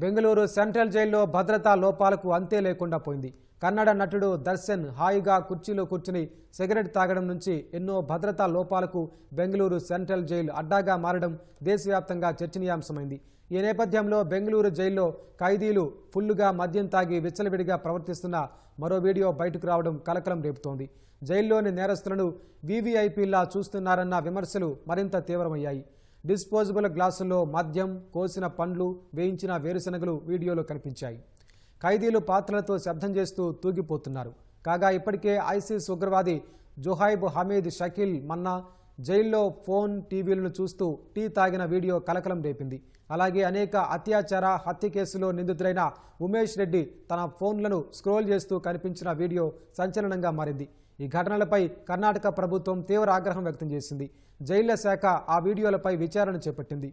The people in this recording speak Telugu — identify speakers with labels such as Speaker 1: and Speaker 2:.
Speaker 1: బెంగళూరు సెంట్రల్ జైల్లో భద్రతా లోపాలకు అంతే లేకుండా పోయింది. కన్నడ నటుడు దర్శన్ హాయిగా కుర్చీలో కూర్చుని సిగరెట్ తాగడం నుంచి ఎన్నో భద్రతా లోపాలకు బెంగళూరు సెంట్రల్ జైలు అడ్డాగా మారడం దేశవ్యాప్తంగా చర్చనీయాంశమైంది. ఈ నేపథ్యంలో బెంగళూరు జైల్లో ఖైదీలు ఫుల్లుగా మద్యం తాగి విచ్చలవిడిగా ప్రవర్తిస్తున్న మరో వీడియో బయటకు రావడం కలకలం రేపుతోంది. జైల్లోని నేరస్తులను వీవీఐపీలా చూస్తున్నారన్న విమర్శలు మరింత తీవ్రమయ్యాయి. డిస్పోజబుల్ గ్లాసుల్లో మద్యం కోసిన పండ్లు వేయించిన వేరుశనగలు వీడియోలో కనిపించాయి. ఖైదీలు పాత్రలతో శబ్దం చేస్తూ తూగిపోతున్నారు. కాగా ఇప్పటికే ఐసిస్ ఉగ్రవాది జుహైబ్ హమీద్ షకీల్ మన్నా జైల్లో ఫోన్ టీవీలను చూస్తూ టీ తాగిన వీడియో కలకలం రేపింది. అలాగే అనేక అత్యాచార హత్య కేసులో నిందితుడైన ఉమేష్ రెడ్డి తన ఫోన్లను స్క్రోల్ చేస్తూ కనిపించిన వీడియో సంచలనంగా మారింది. ఈ ఘటనలపై కర్ణాటక ప్రభుత్వం తీవ్ర ఆగ్రహం వ్యక్తం చేసింది. జైళ్ళ శాఖ ఆ వీడియోలపై విచారణ చేపట్టింది.